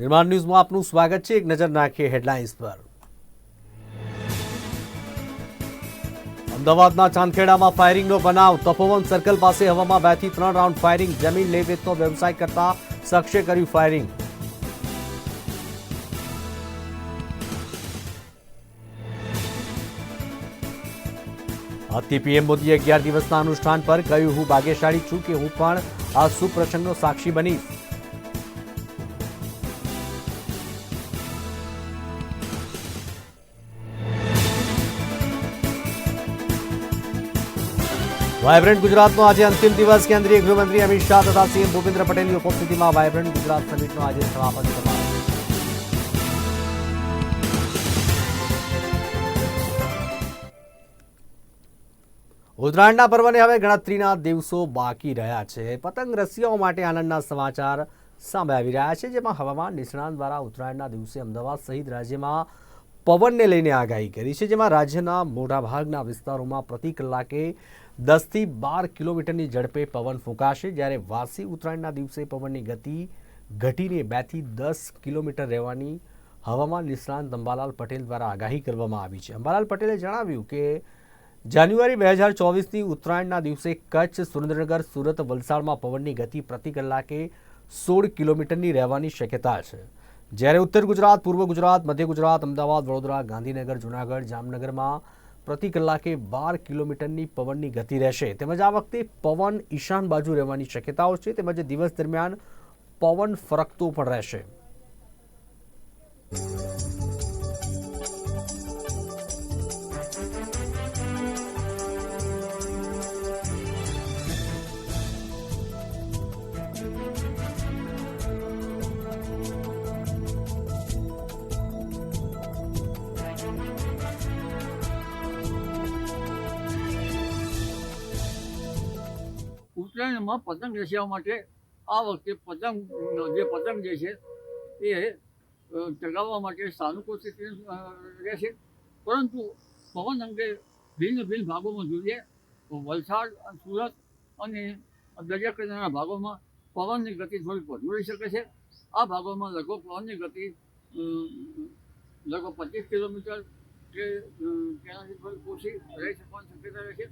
નિર્માણ ન્યૂઝમાં આપનું સ્વાગત છે. એક નજર નાખીએ હેડલાઇન્સ પર. અમદાવાદના ચાંદખેડામાં ફાયરિંગનો બનાવ. તપોવન સર્કલ પાસે હવામાં બેથી ત્રણ રાઉન્ડ ફાયરિંગ. જમીન લે વેચનો વ્યવસાય કરતા શખ્સે કર્યું ફાયરિંગ. આજથી પીએમ મોદીએ અગિયાર દિવસના અનુષ્ઠાન પર કહ્યું, હું ભાગ્યશાળી છું કે હું પણ આ સુપ્રસંગનો સાક્ષી બનીશ. વાયબ્રન્ટ ગુજરાતનો આજે અંતિમ દિવસ. કેન્દ્રીય ગૃહમંત્રી અમિત શાહ તથા સીએમ ભૂપેન્દ્ર પટેલની ઉપસ્થિતિમાં વાયબ્રન્ટ ગુજરાત સમિટનો આજે સમાપન સમારોહ. ઉત્તરાયણના પર્વને હવે ગણતરીના દિવસો બાકી રહ્યા છે. પતંગ રસિયાઓ માટે આનંદના સમાચાર સામે આવી રહ્યા છે, જેમાં હવામાન નિષ્ણાંત દ્વારા ઉત્તરાયણના દિવસે અમદાવાદ સહિત રાજ્યમાં પવનને લઈને આગાહી કરી છે, જેમાં રાજ્યના મોટાભાગના વિસ્તારોમાં પ્રતિ કલાકે દસથી બાર કિલોમીટરની ઝડપે પવન ફૂંકાશે જ્યારે વાસી ઉત્તરાયણના દિવસે પવનની ગતિ ઘટીને બેથી દસ કિલોમીટર રહેવાની હવામાન નિષ્ણાંત અંબાલાલ પટેલ દ્વારા આગાહી કરવામાં આવી છે. અંબાલાલ પટેલે જણાવ્યું કે, જાન્યુઆરી બે હજાર ચોવીસની ઉત્તરાયણના દિવસે કચ્છ, સુરેન્દ્રનગર, સુરત વલસાડમાં પવનની ગતિ પ્રતિ કલાકે સોળ કિલોમીટરની રહેવાની શક્યતા છે. જ્યારે ઉત્તર ગુજરાત, પૂર્વ ગુજરાત, મધ્ય ગુજરાત, અમદાવાદ, વડોદરા, ગાંધીનગર, જૂનાગઢ, જામનગરમાં પ્રતિ કલાકે બાર કિલોમીટરની પવનની ગતિ રહેશે. તેમજ આ વખતે પવન ઈશાન બાજુ રહેવાની શક્યતાઓ છે. તેમજ દિવસ દરમિયાન પવન ફરકતો પણ રહેશે. ઉત્તરાયણમાં પતંગ રસિયાઓ માટે આ વખતે પતંગ, જે પતંગ જે છે, એ ચગાવવા માટે સાનુકૂળ રહેશે પરંતુ પવન અંગે ભિન્ન ભિન્ન ભાગોમાં જોઈએ વલસાડ, સુરત અને દરિયાકિનારાના ભાગોમાં પવનની ગતિ થોડીક વધુ રહી શકે છે. આ ભાગોમાં લગભગ પવનની ગતિ લગભગ પચીસ કિલોમીટર કે તેનાથી થોડીક ઓછી રહી શકવાની શક્યતા રહે છે.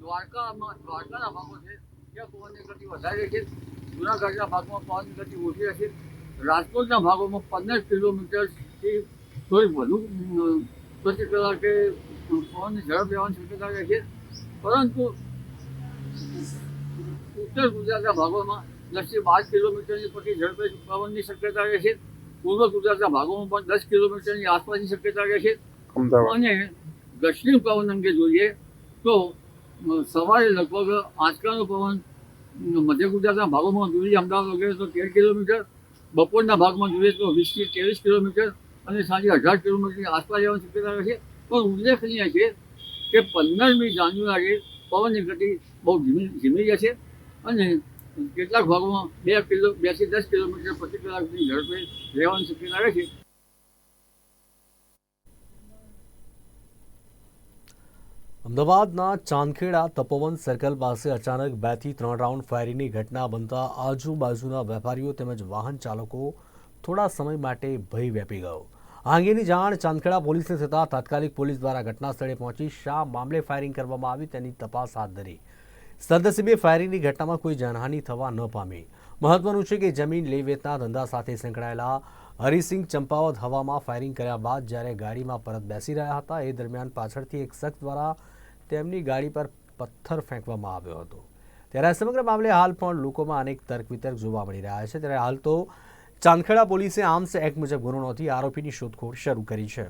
દ્વારકામાં, દ્વારકાના ભાગો છે ત્યાં પવનની ગતિ વધારે છે. જૂનાગઢના ભાગમાં પવનની ગતિ ઓછી રહેશે રાજકોટના ભાગોમાં પંદર કિલોમીટરથી થોડી વધુ પ્રતિ કલાકે પવનની ઝડપ લેવાની શક્યતા રહે છે. પરંતુ ઉત્તર ગુજરાતના ભાગોમાં દસથી બાર કિલોમીટરની પ્રતિ ઝડપે પવનની શક્યતા રહે છે. પૂર્વ ગુજરાતના ભાગોમાં પણ દસ કિલોમીટરની આસપાસની શક્યતા રહે છે. અને દક્ષિણ પવન અંગે જોઈએ તો સવારે લગભગ આંચકાનો પવન મધ્ય ગુજરાતના ભાગોમાં જોઈએ અમદાવાદ વગેરે તો તેર કિલોમીટર, બપોરના ભાગમાં જોઈએ તો વીસથી ત્રેવીસ કિલોમીટર અને સાંજે અઢાર કિલોમીટરની આસપાસ જવાની શક્યતા રહે છે. પણ ઉલ્લેખનીય છે કે પંદરમી જાન્યુઆરીએ પવનની ગતિ બહુ ધીમી ધીમી જશે અને કેટલાક ભાગોમાં બે કિલો બેથી દસ કિલોમીટર પ્રતિ કલાકની ઝડપે રહેવાની શક્યતા રહે છે. અમદાવાદના ચાંદખેડા તપોવન સર્કલ પાસે અચાનક બેથી ત્રણ રાઉન્ડ ફાયરિંગની ઘટના બનતા આજુબાજુના વેપારીઓ તેમજ વાહન ચાલકો થોડા સમય માટે ભય વ્યાપી ગયો. આ અંગેની જાણ ચાંદખેડા પોલીસને થતાં તાત્કાલિક પોલીસ દ્વારા ઘટના સ્થળે પહોંચી શા મામલે ફાયરિંગ કરવામાં આવી તેની તપાસ હાથ ધરી. સદનસીબે ફાયરિંગની ઘટનામાં કોઈ જાનહાનિ થવા ન પામી. મહત્વનું છે કે જમીન લે વેચના ધંધા સાથે સંકળાયેલા હરિસિંહ ચંપાવત હવામાં ફાયરિંગ કર્યા બાદ જ્યારે ગાડીમાં પરત બેસી રહ્યા હતા, એ દરમિયાન પાછળથી એક શખ્સ દ્વારા તેમની ગાડી પર પથ્થર ફેંકવામાં આવ્યો હતો. ત્યારે આ સમગ્ર મામલે હાલ પણ લોકોમાં અનેક તર્ક વિતર્ક જોવા મળી રહ્યા છે. ત્યારે હાલ તો ચાંદખેડા પોલીસે આર્મ્સ એક્ટ મુજબ ગુનો નોંધી આરોપીની શોધખોળ શરૂ કરી છે.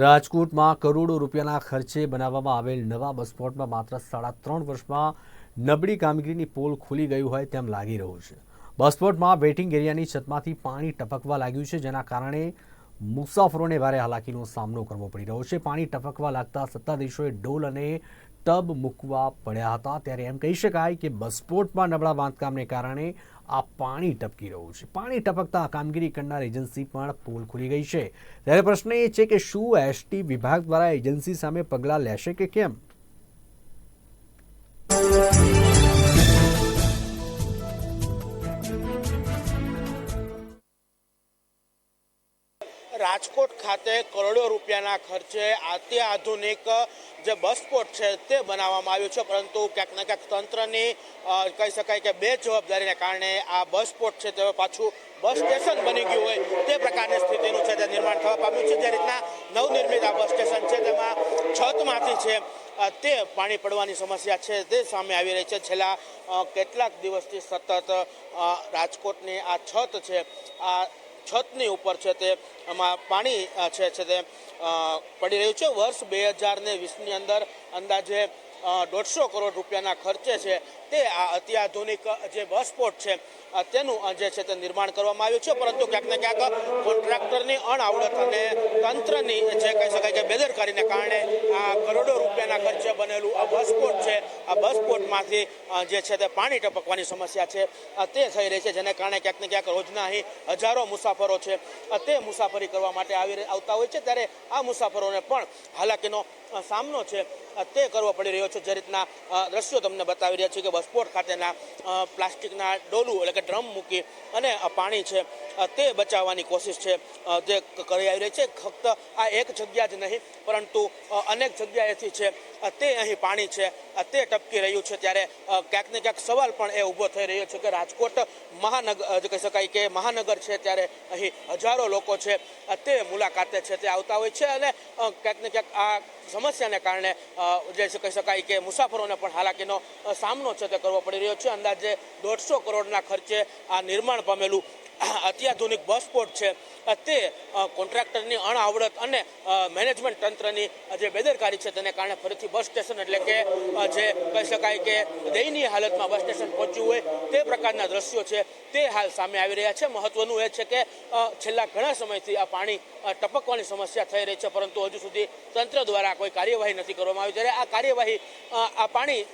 રાજકોટમાં કરોડો રૂપિયાના ખર્ચે બનાવવામાં આવેલ નવા બસ સ્પોટમાં માત્ર સાડા ત્રણ વર્ષમાં નબળી કામગીરીની પોલ ખુલી ગયું હોય તેમ લાગી રહ્યું છે. બસ સ્પોટમાં વેઇટિંગ એરિયાની છતમાંથી પાણી ટપકવા લાગ્યું છે, જેના કારણે મુસાફરોને ભારે હાલાકીનો સામનો કરવો પડી રહ્યો છે. પાણી ટપકવા લાગતા સત્તાધીશોએ ડોલ અને ટબ મૂકવા પડ્યા હતા. ત્યારે એમ કહી શકાય કે બસ નબળા બાંધકામને કારણે આ પાણી ટપકી રહ્યું છે. પાણી ટપકતા આ કામગીરી કરનાર એજન્સી પણ પોલ ખુલી ગઈ છે. ત્યારે પ્રશ્ન એ છે કે શું એસટી વિભાગ દ્વારા એજન્સી સામે પગલાં લેશે કે કેમ? રાજકોટ ખાતે કરોડો રૂપિયાના ખર્ચે અત્યાધુનિક જે બસ સ્પોટ છે તે બનાવવામાં આવ્યું છે. પરંતુ ક્યાંક ને ક્યાંક તંત્રની કહી શકાય કે બે જવાબદારીને કારણે આ બસ સ્પોટ છે તે પાછું બસ સ્ટેશન બની ગયું હોય તે પ્રકારની સ્થિતિનું છે તે નિર્માણ થવા પામ્યું છે. જે રીતના નવનિર્મિત આ બસ સ્ટેશન છે તેમાં છતમાંથી છે તે પાણી પડવાની સમસ્યા છે તે સામે આવી રહી છે. છેલ્લા કેટલાક દિવસથી સતત રાજકોટની આ છત છે, આ છતની ઉપર છે તે એમાં પાણી છે છે તે પડી રહ્યું છે. વર્ષ બે હજાર ને વીસની અંદર અંદાજે દોઢસો કરોડ રૂપિયાના ખર્ચે છે તે આ અત્યાધુનિક જે બસ સ્પોટ છે તેનું જે છે તે નિર્માણ કરવામાં આવ્યું છે. પરંતુ ક્યાંક ને ક્યાંક કોન્ટ્રાક્ટરની અણઆવડત અને તંત્રની જે કહી શકાય કે બેદરકારીને કારણે આ કરોડો રૂપિયાના ખર્ચે બનેલું આ બસ પોર્ટ છે, આ બસ સ્પોટમાંથી જે છે તે પાણી ટપકવાની સમસ્યા છે. તે થઈ રહી છે, જેને કારણે ક્યાંક ને ક્યાંક રોજના અહીં હજારો મુસાફરો છે. તે મુસાફરી કરવા માટે આવી આવતા હોય છે. ત્યારે આ મુસાફરોને પણ હાલાકીનો સામનો છે. તે કરવો પડી રહ્યો છે. જે રીતના દ્રશ્યો તમને બતાવી રહ્યા છે કે બસપોર્ટ ખાતેના પ્લાસ્ટિકના ડોલું એટલે કે ડ્રમ મૂકી અને પાણી છે. તે બચાવવાની કોશિશ છે જે કરી આવી રહી છે. ફક્ત આ એક જગ્યા જ નહીં, પરંતુ અનેક જગ્યાએથી છે તે અહીં પાણી છે તે ટપકી રહ્યું છે ત્યારે ક્યાંક ને ક્યાંક સવાલ પણ એ ઊભો થઈ રહ્યો છે કે રાજકોટ મહાનગર જે કહી શકાય કે મહાનગર છે ત્યારે અહીં હજારો લોકો છે તે મુલાકાતે છે, તે આવતા હોય છે અને ક્યાંક ને ક્યાંક આ સમસ્યાને કારણે જે કહી શકાય કે મુસાફરોને પણ હાલાકીનો સામનો છે તે કરવો પડી રહ્યો છે. અંદાજે દોઢસો કરોડના ખર્ચે આ નિર્માણ પામેલું અત્યાધુનિક બસ સ્પોટ છે તે કોન્ટ્રાક્ટરની અણઆવડત અને મેનેજમેન્ટ તંત્રની જે બેદરકારી છે તેને કારણે ફરીથી બસ સ્ટેશન એટલે કે જે કહી શકાય કે દયનીય હાલતમાં બસ સ્ટેશન પહોંચ્યું હોય તે પ્રકારના દ્રશ્યો છે, તે હાલ સામે આવી રહ્યા છે. મહત્વનું એ છે કે છેલ્લા ઘણા સમયથી આ પાણી ટપકવાની સમસ્યા થઈ રહી છે, પરંતુ હજુ સુધી તંત્ર દ્વારા કોઈ કાર્યવાહી નથી કરવામાં આવી. ત્યારે આ કાર્યવાહી આ પાણી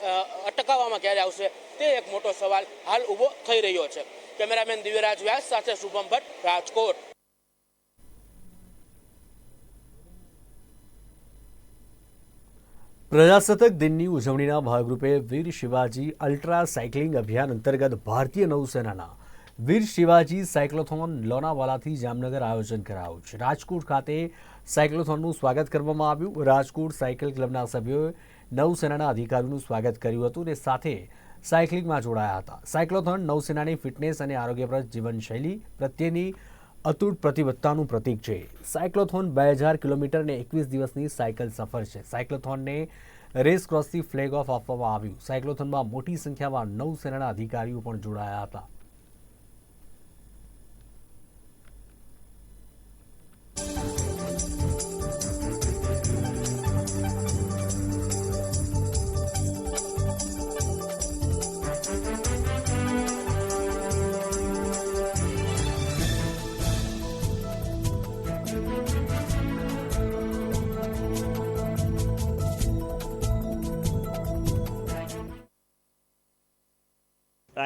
અટકાવવામાં ક્યારે આવશે તે એક મોટો સવાલ હાલ ઊભો થઈ રહ્યો છે. કેમેરામેન દિવ્યરાજ વ્યાસ સાથે શુભમ ભટ્ટ, રાજકોટ. પ્રજાસત્તાક દિનની ઉજવણીના ભાગરૂપે વીર શિવાજી અલ્ટ્રા સાયકલિંગ અભિયાન અંતર્ગત ભારતીય નૌસેનાના વીર શિવાજી સાયક્લોથોન લોનાવાલાથી જામનગર આયોજન કરાયું છે. રાજકોટ ખાતે સાયક્લોથોનનું સ્વાગત કરવામાં આવ્યું. રાજકોટ સાયકલ ક્લબના સભ્યોએ નૌસેનાના અધિકારીઓનું સ્વાગત કર્યું હતું અને સાથે સાયકલિંગમાં જોડાયા હતા. સાયક્લોથોન નૌસેનાની ફિટનેસ અને આરોગ્યપ્રદ જીવનશૈલી પ્રત્યેની અતૂટ પ્રતિબદ્ધતાનું પ્રતીક છે. સાયક્લોથોન બે હજાર કિલોમીટર અને એકવીસ દિવસની સાયકલ સફર છે. સાયક્લોથોનને રેસ ક્રોસથી ફ્લેગ ઓફ આપવામાં આવ્યું. સાયક્લોથોનમાં મોટી સંખ્યામાં નૌસેનાના અધિકારીઓ પણ જોડાયા હતા.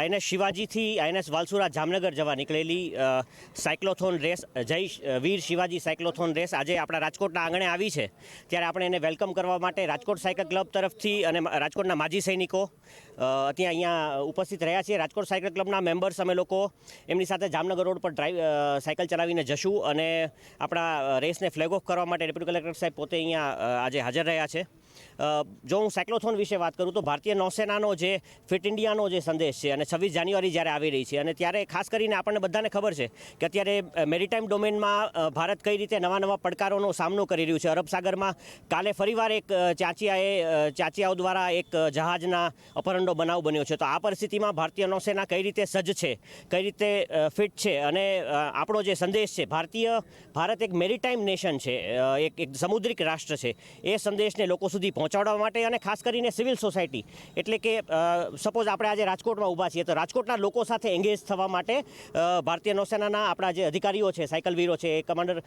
આઈએનએસ શિવાજીથી આઈએનએસ વાલસુરા જામનગર જવા નીકળેલી સાયક્લોથોન રેસ, જય વીર શિવાજી સાયક્લોથોન રેસ આજે આપણા રાજકોટના આંગણે આવી છે. ત્યારે આપણે એને વેલકમ કરવા માટે રાજકોટ સાયકલ ક્લબ તરફથી અને રાજકોટના માજી સૈનિકો ત્યાં અહીંયા ઉપસ્થિત રહ્યા છીએ. રાજકોટ સાયકલ ક્લબના મેમ્બર્સ અમે લોકો, એમની સાથે જામનગર રોડ પર ડ્રાઈવ સાયકલ ચલાવીને જશું અને આપણા રેસને ફ્લેગ ઓફ કરવા માટે ડેપ્યુટી કલેક્ટર સાહેબ પોતે અહીંયા આજે હાજર રહ્યા છે. જો હું સાયક્લોથોન વિશે વાત કરું તો ભારતીય નૌસેનાનો જે ફિટ ઇન્ડિયાનો જે સંદેશ છે અને છવ્વીસ જાન્યુઆરી જ્યારે આવી રહી છે અને ત્યારે ખાસ કરીને આપણને બધાને ખબર છે કે અત્યારે મેરીટાઈમ ડોમેનમાં ભારત કઈ રીતે નવા નવા પડકારોનો સામનો કરી રહ્યું છે. અરબ સાગરમાં કાલે ફરીવાર એક ચાચિયાએ ચાંચિયાઓ દ્વારા એક જહાજના અપહરણનો બનાવ બન્યો છે. તો આ પરિસ્થિતિમાં ભારતીય નૌસેના કઈ રીતે સજ્જ છે? કઈ રીતે ફિટ છે? અને આપણો જે સંદેશ છે, ભારતીય, ભારત એક મેરીટાઈમ નેશન છે એક એક સમુદ્રિક રાષ્ટ્ર છે. એ સંદેશને લોકો સુધી પહોંચાડવા માટે અને ખાસ કરીને સિવિલ સોસાયટી. એટલે કે સપોઝ આપણે આજે રાજકોટમાં ઊભા છીએ, તો રાજકોટના લોકો સાથે એંગેજ થવા માટે ભારતીય નૌસેનાના આપણા જે અધિકારીઓ છે, સાયકલ વીરો છે કમાન્ડર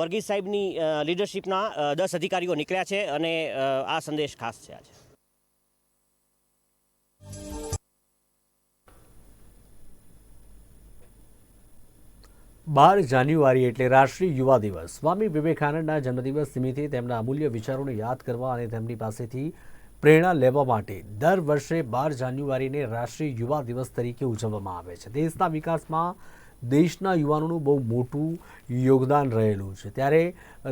વર્ગીસ સાહેબની લીડરશિપના દસ અધિકારીઓ નીકળ્યા છે અને આ સંદેશ ખાસ છે આજે. બાર જાન્યુઆરી એટલે રાષ્ટ્રીય યુવા દિવસ. સ્વામી વિવેકાનંદના જન્મદિવસ નિમિત્તે તેમના અમૂલ્ય વિચારોને યાદ કરવા અને તેમની પાસેથી પ્રેરણા લેવા માટે દર વર્ષે બાર જાન્યુઆરીને રાષ્ટ્રીય યુવા દિવસ તરીકે ઉજવવામાં આવે છે. દેશના વિકાસમાં દેશના યુવાનોનું બહુ મોટું યોગદાન રહેલું છે. ત્યારે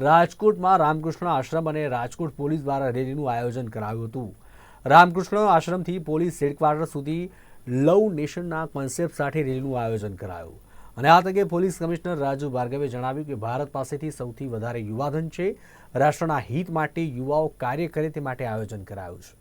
રાજકોટમાં રામકૃષ્ણ આશ્રમ અને રાજકોટ પોલીસ દ્વારા રેલીનું આયોજન કરાયું હતું. રામકૃષ્ણ આશ્રમથી પોલીસ હેડક્વાર્ટર સુધી લવ નેશનના કોન્સેપ્ટ સાથે રેલીનું આયોજન કરાયું. અને આ તકે પોલીસ કમિશનર રાજુ ભાર્ગવે જણાવ્યું કે ભારત પાસેથી સૌથી વધારે યુવાધન છે. રાષ્ટ્રના હિત માટે યુવાઓ કાર્ય કરે તે માટે આયોજન કરાયું છે.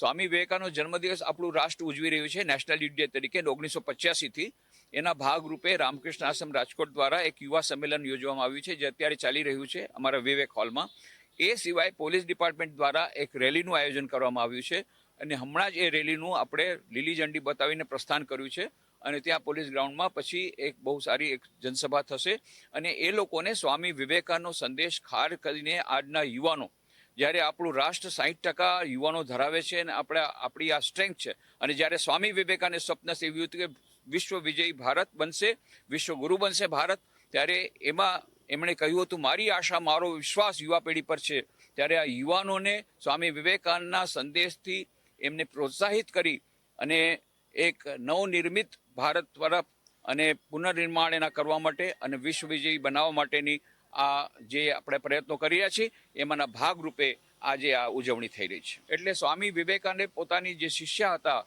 સ્વામી વિવેકાનો જન્મદિવસ આપણું રાષ્ટ્ર ઉજવી રહ્યું છે. નેશનલ યુથ ડે તરીકે ઓગણીસો પચ્યાસીથી એના ભાગરૂપે રામકૃષ્ણ આશ્રમ રાજકોટ દ્વારા એક યુવા સંમેલન યોજવામાં આવ્યું છે, જે અત્યારે ચાલી રહ્યું છે અમારા વિવેક હોલમાં. એ સિવાય પોલીસ ડિપાર્ટમેન્ટ દ્વારા એક રેલીનું આયોજન કરવામાં આવ્યું છે. અને હમણાં જ એ રેલીનું આપણે લીલી ઝંડી બતાવીને પ્રસ્થાન કર્યું છે અને ત્યાં પોલીસ ગ્રાઉન્ડમાં પછી એક બહુ સારી એક જનસભા થશે. અને એ લોકોને સ્વામી વિવેકાનો સંદેશ ખાર કરીને આજના યુવાનો, જ્યારે આપણું રાષ્ટ્ર સાહીઠ ટકા યુવાનો ધરાવે છે અને આપણે, આપણી આ સ્ટ્રેન્થ છે. અને જ્યારે સ્વામી વિવેકાને સ્વપ્ન સેવ્યું હતું કે વિશ્વ વિજયી ભારત બનશે, વિશ્વ ગુરુ બનશે ભારત, ત્યારે એમાં એમણે કહ્યું હતું, મારી આશા, મારો વિશ્વાસ યુવા પેઢી પર છે. ત્યારે આ યુવાનોને સ્વામી વિવેકાનંદના સંદેશથી એમને પ્રોત્સાહિત કરી અને એક નવનિર્મિત ભારત તરફ અને પુનર્નિર્માણ એના કરવા માટે અને વિશ્વ વિજયી બનાવવા માટેની આ જે આપણે પ્રયત્નો કરી રહ્યા છીએ, એમાંના ભાગરૂપે આજે આ ઉજવણી થઈ રહી છે. એટલે સ્વામી વિવેકાનંદે પોતાની જે શિષ્યા હતા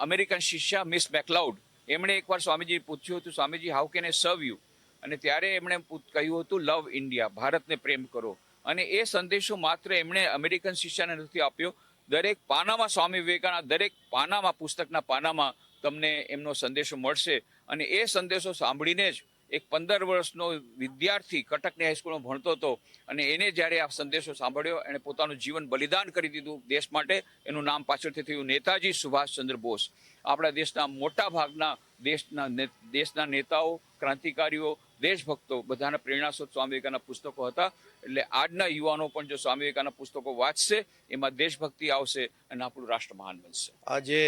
અમેરિકન શિષ્યા મિસ મેકલાઉડ, એમણે એકવાર સ્વામીજી પૂછ્યું હતું, સ્વામીજી, હાઉ કેન એ સર્વ યુ? અને ત્યારે એમણે કહ્યું હતું લવ ઇન્ડિયા ભારતને પ્રેમ કરો. અને એ સંદેશો માત્ર એમણે અમેરિકન શિષ્યને નથી આપ્યો. દરેક પાનામાં સ્વામી વિવેકાનંદ, દરેક પાનામાં, પુસ્તકના પાનામાં તમને એમનો સંદેશો મળશે. અને એ સંદેશો સાંભળીને જ એક પંદર વર્ષનો વિદ્યાર્થી કટકની હાઈસ્કૂલમાં ભણતો હતો અને એને જ્યારે આ સંદેશો સાંભળ્યો, એણે પોતાનું જીવન બલિદાન કરી દીધું દેશ માટે. એનું નામ પાછળથી થયું નેતાજી સુભાષચંદ્ર બોઝ. આપણા દેશના મોટા ભાગના દેશના દેશના નેતાઓ, ક્રાંતિકારીઓ દેશભક્તો બધાના પ્રેરણાસ્ત્રોત સ્વામી વિવેકાના પુસ્તકો હતા. એટલે આજના યુવાનો પણ જો સ્વામી વિવેકાના પુસ્તકો વાંચશે, એમાં દેશભક્તિ આવશે અને આપણું રાષ્ટ્ર મહાન બનશે. આજે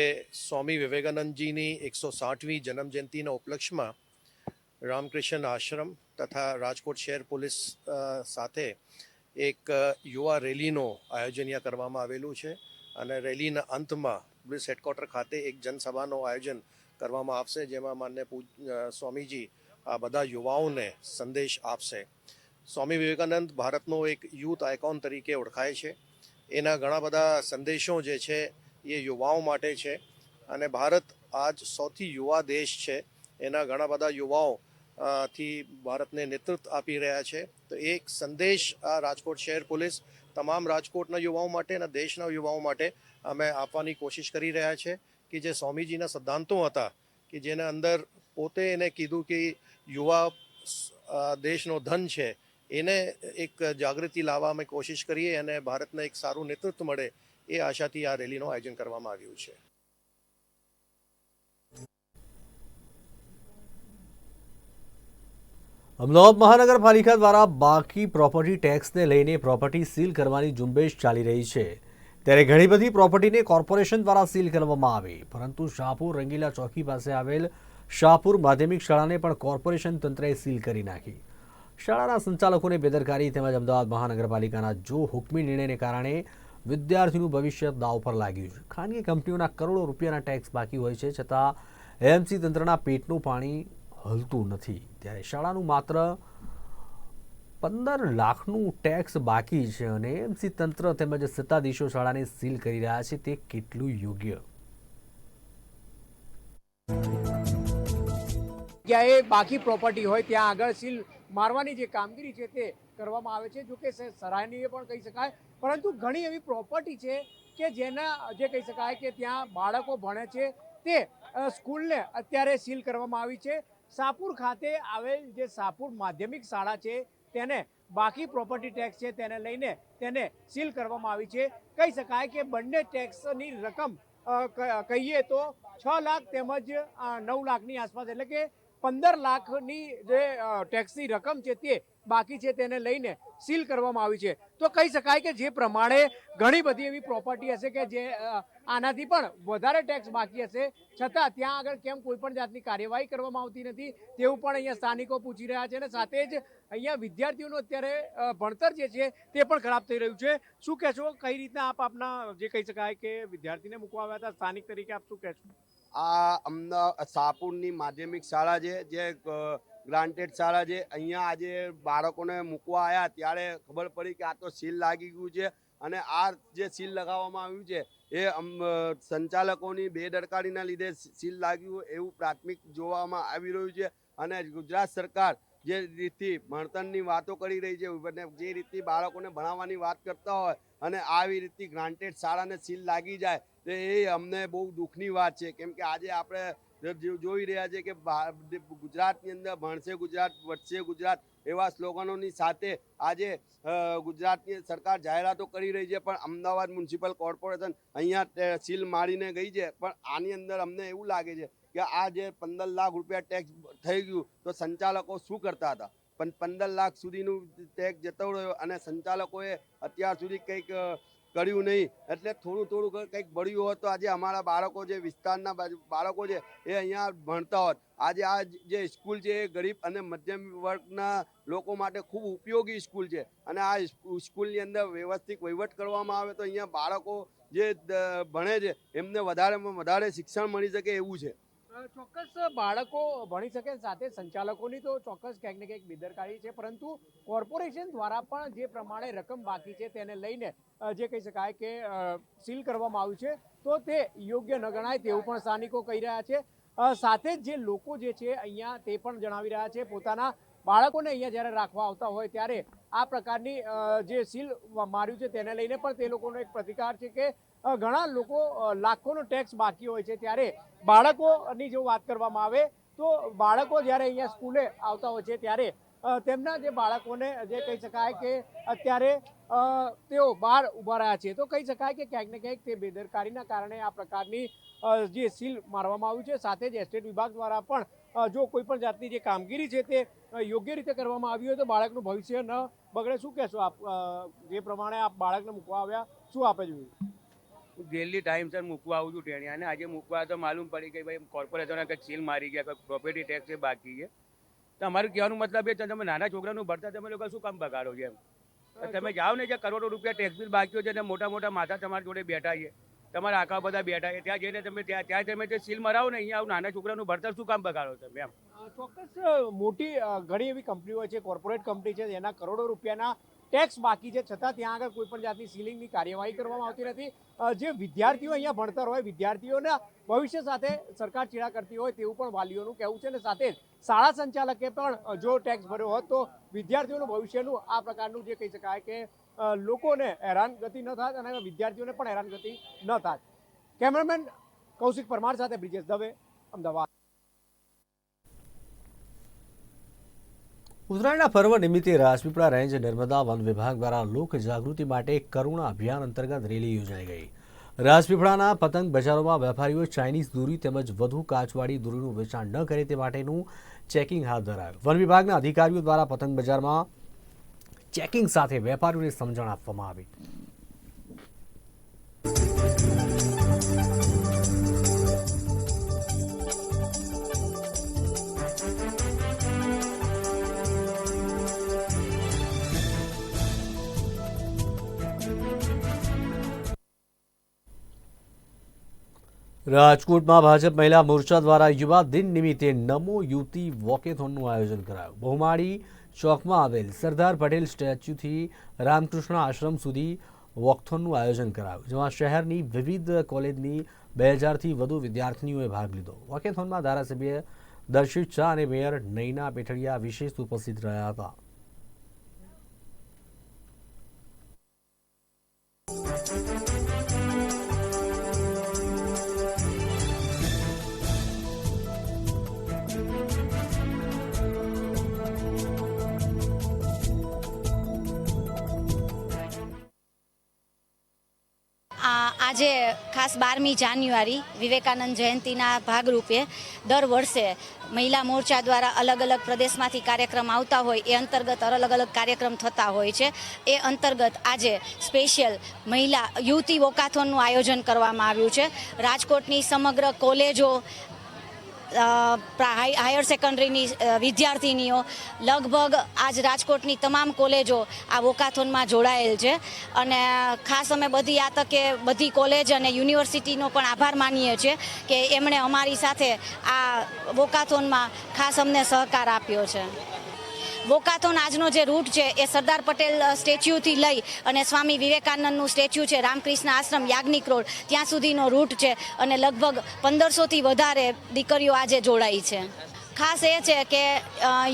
સ્વામી વિવેકાનંદજીની એકસો સાઠમી જન્મજયંતિના ઉપલક્ષમાં રામકૃષ્ણ આશ્રમ તથા રાજકોટ શહેર પોલીસ સાથે એક યુવા રેલીનો આયોજન કરવામાં આવેલું છે અને રેલીના અંતમાં પોલીસ હેડક્વાર્ટર ખાતે એક જનસભાનો આયોજન કરવામાં આવશે, જેમાં માન્ય સ્વામીજી આ બધા યુવાઓને સંદેશ આપશે. સ્વામી વિવેકાનંદ ભારતનો એક યુથ આઇકોન તરીકે ઓળખાય છે. એના ઘણા બધા સંદેશો જે છે એ યુવાઓ માટે છે. અને ભારત આજ સૌથી યુવા દેશ છે. એના ઘણા બધા યુવાઓ થી ભારતને નેતૃત્વ આપી રહ્યા છે. તો એક સંદેશ આ રાજકોટ શહેર પોલીસ તમામ રાજકોટના યુવાઓ માટે અને દેશના યુવાઓ માટે અમે આપવાની કોશિશ કરી રહ્યા છે કે જે સ્વામીજીના સિદ્ધાંતો હતા, કે જેના અંદર પોતે એને કીધું કે યુવા દેશનો ધન છે, એને એક જાગૃતિ લાવવા અમે કોશિશ કરીએ અને ભારતને એક સારું નેતૃત્વ મળે એ આશાથી આ રેલીનું આયોજન કરવામાં આવ્યું છે. અમદાવાદ મહાનગરપાલિકા દ્વારા બાકી પ્રોપર્ટી ટેક્સને લઈને પ્રોપર્ટી સીલ કરવાની ઝુંબેશ ચાલી રહી છે. ત્યારે ઘણી બધી પ્રોપર્ટીને કોર્પોરેશન દ્વારા સીલ કરવામાં આવી, પરંતુ શાહપુર રંગીલા ચોકી પાસે આવેલ શાહપુર માધ્યમિક શાળાને પણ કોર્પોરેશન તંત્રએ સીલ કરી નાખી. શાળાના સંચાલકોને બેદરકારી તેમજ અમદાવાદ મહાનગરપાલિકાના જો હુકમી નિર્ણયને કારણે વિદ્યાર્થીનું ભવિષ્ય દાવ પર લાગ્યું છે. ખાનગી કંપનીઓના કરોડો રૂપિયાના ટેક્સ બાકી હોય છે છતાં એએમસી તંત્રના પેટનું પાણી હલતું નથી. ત્યારે શાળાનું માત્ર પંદર લાખનું ટેક્સ બાકી છે અને એએમસી તંત્ર તેમજ સત્તાધીશો શાળાને સીલ કરી રહ્યા છે. તે કેટલું યોગ્ય? જગ્યાએ બાકી પ્રોપર્ટી હોય, ત્યાં આગળ સીલ મારવાની જે કામગીરી છે તે કરવામાં આવે છે. જો કે સરાહનીય પણ કહી શકાય. પરંતુ ઘણી એવી પ્રોપર્ટી છે કે જેના, જે કહી શકાય કે ત્યાં બાળકો ભણે છે, તે સ્કૂલને અત્યારે સીલ કરવામાં આવી છે. સાપુર ખાતે આવેલ જે સાપુર માધ્યમિક શાળા છે, તેને બાકી પ્રોપર્ટી ટેક્સ છે, તેને લઈને તેને સીલ કરવામાં આવી છે. કહી શકાય કે બંને ટેક્સની રકમ કહીએ તો છ લાખ તેમજ નવ લાખની આસપાસ, એટલે કે પંદર લાખની જે ટેક્સની રકમ છે તે બાકી છે તેને લઈને સીલ કરવામાં આવી છે. તો કહી શકાય કે જે પ્રમાણે ઘણી બધી એવી પ્રોપર્ટી હશે કે જે આનાથી પણ વધારે ટેક્સ બાકી હશે. છતાં ત્યાં આગળ કેમ કોઈ પણ જાતની કાર્યવાહી કરવામાં આવતી નથી, તેવું પણ અહીંયા સ્થાનિકો પૂછી રહ્યા છે અને સાથે જ અહીંયા વિદ્યાર્થીઓનું અત્યારે ભણતર જે છે તે પણ ખરાબ થઈ રહ્યું છે. શું કહેશો? કઈ રીતના આપ આપના જે કહી શકાય કે વિદ્યાર્થીને મૂકવા આવ્યા હતા? સ્થાનિક તરીકે આપ શું કહેશો? આ અમદાવાદ સાપુરની માધ્યમિક શાળા છે, જે ગ્રાન્ટેડ શાળા છે. અહીંયા આજે બાળકોને મૂકવા આવ્યા ત્યારે ખબર પડી કે આ તો સીલ લાગી ગયું છે અને આ જે સીલ લગાવવામાં આવ્યું છે એ સંચાલકોની બેદરકારીના લીધે સીલ લાગ્યું એવું પ્રાથમિક જોવામાં આવી રહ્યું છે અને ગુજરાત સરકાર જે રીતથી ભણતરની વાતો કરી રહી છે જે રીતથી બાળકોને ભણાવવાની વાત કરતા હોય અને આવી રીતથી ગ્રાન્ટેડ શાળાને સીલ લાગી જાય તો એ અમને બહુ દુઃખની વાત છે. કેમ કે આજે આપણે જોઈ રહ્યા છે કે ગુજરાતની અંદર ભણશે ગુજરાત, વધશે ગુજરાત એવા સ્લોગનોની સાથે આજે ગુજરાતની સરકાર જાહેરાતો કરી રહી છે. પણ અમદાવાદ મ્યુનિસિપલ કોર્પોરેશન અહીંયા સીલ મારીને ગઈ છે. પણ આની અંદર અમને એવું લાગે છે કે આ જે પંદર લાખ રૂપિયા ટેક્સ થઈ ગયું તો સંચાલકો શું કરતા હતા? પણ પંદર લાખ સુધીનું ટેક્સ જતો રહ્યો અને સંચાલકોએ અત્યાર સુધી કંઈક કર્યું નહીં. એટલે થોડું થોડું કંઈક બળ્યું હોત તો આજે અમારા બાળકો જે વિસ્તારના બાળકો છે, એ અહીંયા ભણતા હોત. આજે આ જે સ્કૂલ છે એ ગરીબ અને મધ્યમ વર્ગના લોકો માટે ખૂબ ઉપયોગી સ્કૂલ છે. અને આ સ્કૂલની અંદર વ્યવસ્થિત વહીવટ કરવામાં આવે તો અહીંયા બાળકો જે ભણે છે, એમને વધારેમાં વધારે શિક્ષણ મળી શકે એવું છે. ચોક્કસ બાળકો ભણી શકે સાથે સંચાલકોની તો ચોક્કસ ક્યાંક ને ક્યાંક બેદરકારી છે, પરંતુ કોર્પોરેશન દ્વારા પણ જે પ્રમાણે રકમ બાકી છે તેને લઈને જે કહી શકાય કે સીલ કરવામાં આવ્યું છે, તો તે યોગ્ય ન ગણાય તેવું પણ સ્થાનિકો કહી રહ્યા છે. સાથે જ જે લોકો જે છે અહીંયા તે પણ જણાવી રહ્યા છે, પોતાના બાળકોને અહીંયા જ્યારે રાખવા આવતા હોય ત્યારે આ પ્રકારની જે સીલ માર્યું છે તેને લઈને પણ તે લોકોનો એક પ્રતિકાર છે કે ઘણા લોકો લાખોનો ટેક્સ બાકી હોય છે. ત્યારે બાળકોની જો વાત કરવામાં આવે, તો બાળકો જ્યારે અહીંયા સ્કૂલે આવતા હોય છે, ત્યારે તેમના જે બાળકોને જે કહી શકાય કે અત્યારે તેઓ બહાર ઊભા રહ્યા છે, તો કહી શકાય કે ક્યાંક ને ક્યાંક તે બેદરકારીના કારણે આ પ્રકારની જે સીલ મારવામાં આવ્યું છે. સાથે જ એસ્ટેટ વિભાગ દ્વારા પણ જો કોઈ પણ જાતની જે કામગીરી છે તે યોગ્ય રીતે કરવામાં આવી હોય તો બાળકનું ભવિષ્ય ન બગડે. શું કહેશો આપ જે પ્રમાણે આપ બાળકને મૂકવા આવ્યા, શું આપે જોયું ડેલી ટાઈમસર મૂકવા આવું છું ટેણી અને આજે મૂકવા તો માલુમ પડી કે ભાઈ કોર્પોરેશને કંઈક સીલ મારી ગયા કંઈક પ્રોપર્ટી ટેક્સ છે બાકી છે. તો અમારું કહેવાનું મતલબ એ છે, તમે નાના છોકરાનું ભરતા તમે લોકો શું કામ બગાડો છો એમ? તમે જાઓ ને જે કરોડો રૂપિયા ટેક્સ બિલ બાકી હોય છે ને મોટા મોટા માથા તમારી જોડે બેઠા છે. તમારા આખા બધા બેઠા છે. ત્યાં જઈને તમે ત્યાં ત્યાં તમે જે સીલ મરાવો ને, અહીંયા આવું નાના છોકરાનું ભરતર શું કામ બગાડો તમે એમ? ચોક્કસ મોટી ઘણી એવી કંપનીઓ છે કોર્પોરેટ કંપની છે, એના કરોડો રૂપિયાના ટેક્સ બાકી છે. છતાં ત્યાં આગળ કોઈ પણ જાતની સીલિંગની કાર્યવાહી કરવામાં આવતી નથી. જે વિદ્યાર્થીઓ અહીંયા ભણતર હોય, વિદ્યાર્થીઓના ભવિષ્ય સાથે સરકાર ચીડા કરતી હોય તેવું પણ વાલીઓનું કહેવું છે. અને સાથે શાળા સંચાલકે પણ જો ટેક્સ ભર્યો હોત તો વિદ્યાર્થીઓનું ભવિષ્યનું આ પ્રકારનું જે કહી શકાય કે લોકોને હેરાનગતિ ન થાય અને વિદ્યાર્થીઓને પણ હેરાનગતિ ન થાય કેમેરામેન કૌશિક પરમાર સાથે બ્રિજેશ દવે, અમદાવાદ. ઉત્તરાયણના પર્વ નિમિત્તે રાજપીપળા રેન્જ નર્મદા વન વિભાગ દ્વારા લોક જાગૃતિ માટે કરુણા અભિયાન અંતર્ગત રેલી યોજાઈ ગઈ. રાજપીપળાના પતંગ બજારોમાં વેપારીઓ ચાઇનીઝ દોરી તેમજ વધુ કાચવાળી દોરીનું વેચાણ ન કરે તે માટેનું ચેકિંગ હાથ ધરાયું. વન વિભાગના અધિકારીઓ દ્વારા પતંગ બજારમાં ચેકિંગ સાથે વેપારીઓને સમજણ આપવામાં આવી. રાજકોટમાં ભાજપ મહિલા મોરચા દ્વારા યુવા દિન નિમિત્તે નમો યુવતી વોકેથોનનું આયોજન કરાયું. બહુમાળી ચોકમાં આવેલ સરદાર પટેલ સ્ટેચ્યુથી રામકૃષ્ણ આશ્રમ સુધી વોકથોનનું આયોજન કરાયું, જેમાં શહેરની વિવિધ કોલેજની બે હજારથી વધુ વિદ્યાર્થીનીઓએ ભાગ લીધો. વોકેથોનમાં ધારાસભ્ય દર્શિત શાહ અને મેયર નૈના પેઠડિયા વિશેષ ઉપસ્થિત રહ્યા હતા. આજે ખાસ બારમી જાન્યુઆરી વિવેકાનંદ જયંતિના ભાગરૂપે દર વર્ષે મહિલા મોરચા દ્વારા અલગ અલગ પ્રદેશમાંથી કાર્યક્રમ આવતા હોય, એ અંતર્ગત અલગ અલગ કાર્યક્રમ થતા હોય છે. એ અંતર્ગત આજે સ્પેશિયલ મહિલા યુવતી વોકાથોનનું આયોજન કરવામાં આવ્યું છે. રાજકોટની સમગ્ર કોલેજો હાયર સેકન્ડરીની વિદ્યાર્થીનીઓ લગભગ આજ રાજકોટની તમામ કોલેજો આ વોકાથોનમાં જોડાયેલ છે. અને ખાસ અમે બધી આ તકે બધી કોલેજ અને યુનિવર્સિટીનો પણ આભાર માનીએ છીએ કે એમણે અમારી સાથે આ વોકાથોનમાં ખાસ અમને સહકાર આપ્યો છે. વોકાથોન આજનો જે રૂટ છે એ સરદાર પટેલ સ્ટેચ્યુથી લઈ અને સ્વામી વિવેકાનંદનું સ્ટેચ્યુ છે રામકૃષ્ણ આશ્રમ યાજ્ઞિક રોડ. ત્યાં સુધીનો રૂટ છે અને લગભગ પંદરસોથી વધારે દીકરીઓ આજે જોડાઈ છે. ખાસ એ છે કે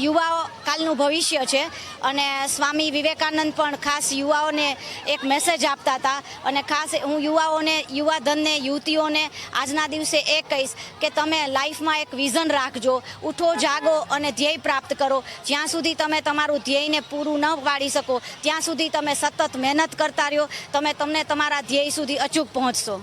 યુવાઓ કાલનું ભવિષ્ય છે અને સ્વામી વિવેકાનંદ પણ ખાસ યુવાઓને એક મેસેજ આપતા હતા અને ખાસ હું યુવાઓને, યુવાધનને, યુવતીઓને આજના દિવસે એ કહીશ કે તમે લાઈફમાં એક વિઝન રાખજો, ઉઠો, જાગો અને ધ્યેય પ્રાપ્ત કરો. જ્યાં સુધી તમે તમારું ધ્યેયને પૂરું ન પાડી શકો, ત્યાં સુધી તમે સતત મહેનત કરતા રહ્યો, તમે તમને તમારા ધ્યેય સુધી અચૂક પહોંચશો.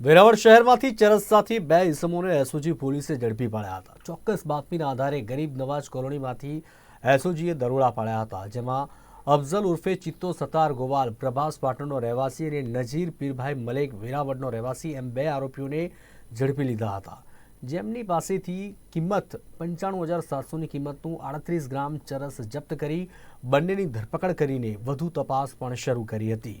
વેરાવળ શહેરમાંથી ચરસ સાથે બે ઇસમોને એસઓજી પોલીસે ઝડપી પાડ્યા હતા. ચોક્કસ બાતમીના આધારે ગરીબ નવાજ કોલોનીમાંથી એસઓજીએ દરોડા પાડ્યા હતા, જેમાં અફઝલ ઉર્ફે ચિત્તો સતાર ગોવાલ, પ્રભાસ પાટણનો રહેવાસી અને નજીર પીરભાઈ મલેક વેરાવળનો રહેવાસી એમ બે આરોપીઓને ઝડપી લીધા હતા. જેમની પાસેથી કિંમત પંચાણું હજાર સાતસોની કિંમતનું આડત્રીસ ગ્રામ ચરસ જપ્ત કરી બંનેની ધરપકડ કરીને વધુ તપાસ પણ શરૂ કરી હતી.